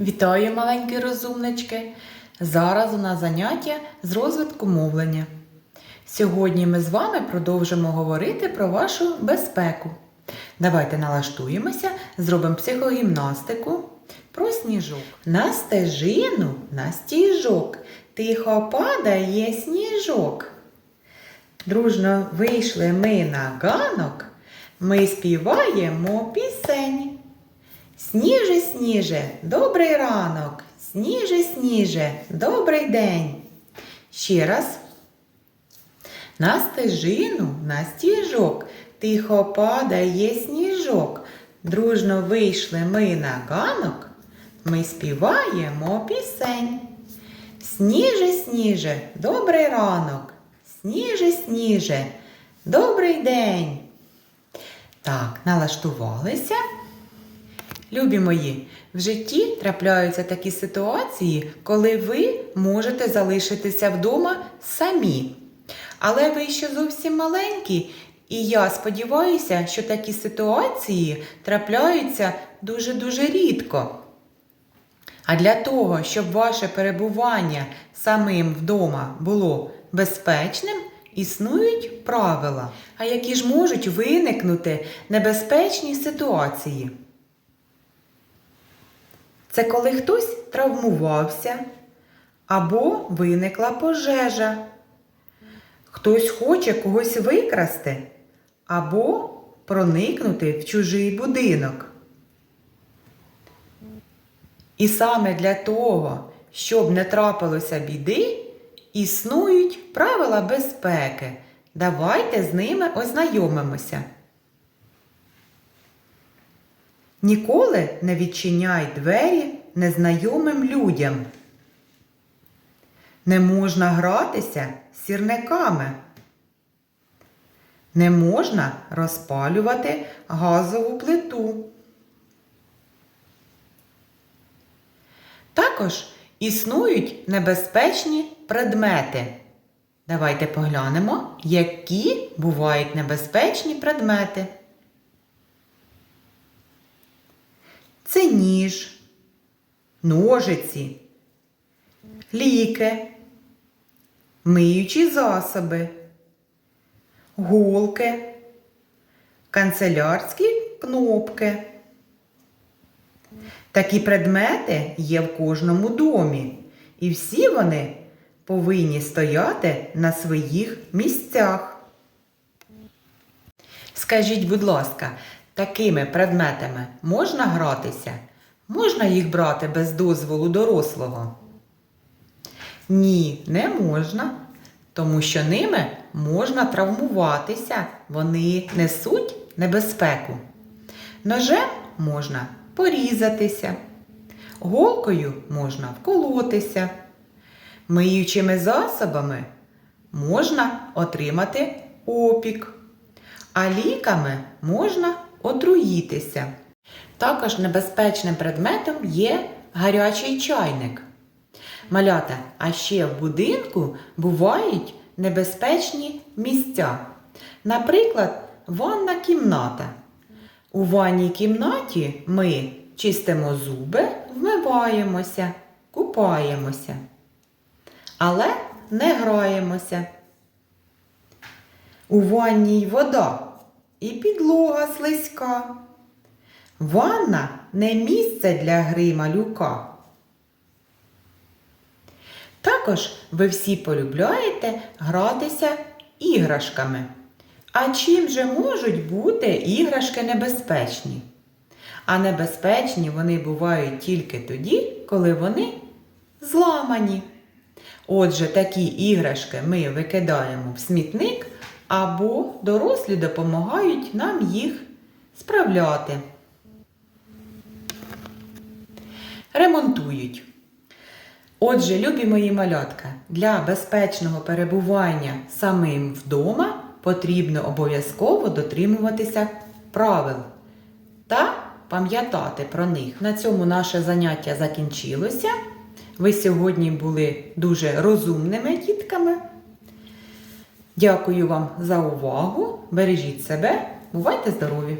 Вітаю, маленькі розумнички! Зараз у нас заняття з розвитку мовлення. Сьогодні ми з вами продовжимо говорити про вашу безпеку. Давайте налаштуємося, зробимо психогімнастику про сніжок. На стежину, на стіжок, тихо падає сніжок. Дружно вийшли ми на ганок, ми співаємо пісень. Сніже, сніже, добрий ранок, сніже, сніже, добрий день. Ще раз. На стежину, на стіжок, тихо падає сніжок. Дружно вийшли ми на ганок, ми співаємо пісень. Сніже, сніже, добрий ранок, сніже, сніже, добрий день. Так, налаштувалися. Любі мої, в житті трапляються такі ситуації, коли ви можете залишитися вдома самі. Але ви ще зовсім маленькі, і я сподіваюся, що такі ситуації трапляються дуже-дуже рідко. А для того, щоб ваше перебування самим вдома було безпечним, існують правила. А які ж можуть виникнути небезпечні ситуації? Це коли хтось травмувався або виникла пожежа. Хтось хоче когось викрасти або проникнути в чужий будинок. І саме для того, щоб не трапилося біди, існують правила безпеки. Давайте з ними ознайомимося. Ніколи не відчиняй двері незнайомим людям. Не можна гратися сірниками. Не можна розпалювати газову плиту. Також існують небезпечні предмети. Давайте поглянемо, які бувають небезпечні предмети. Це ніж, ножиці, ліки, миючі засоби, голки, канцелярські кнопки. Такі предмети є в кожному домі, і всі вони повинні стояти на своїх місцях. Скажіть, будь ласка, такими предметами можна гратися? Можна їх брати без дозволу дорослого? Ні, не можна, тому що ними можна травмуватися, вони несуть небезпеку. Ножем можна порізатися, голкою можна вколотися, миючими засобами можна отримати опік, а ліками можна отруїтися. Також небезпечним предметом є гарячий чайник. Малята, а ще в будинку бувають небезпечні місця. Наприклад, ванна кімната. У ванній кімнаті ми чистимо зуби, вмиваємося, купаємося. Але не граємося. У ванній вода і підлога слизька. Ванна не місце для гри малюка. Також ви всі полюбляєте гратися іграшками. А чим же можуть бути іграшки небезпечні? А небезпечні вони бувають тільки тоді, коли вони зламані. Отже, такі іграшки ми викидаємо в смітник або дорослі допомагають нам їх справляти. Ремонтують. Отже, любі мої малятка, для безпечного перебування самим вдома потрібно обов'язково дотримуватися правил та пам'ятати про них. На цьому наше заняття закінчилося. Ви сьогодні були дуже розумними дітками. Дякую вам за увагу. Бережіть себе, бувайте здорові!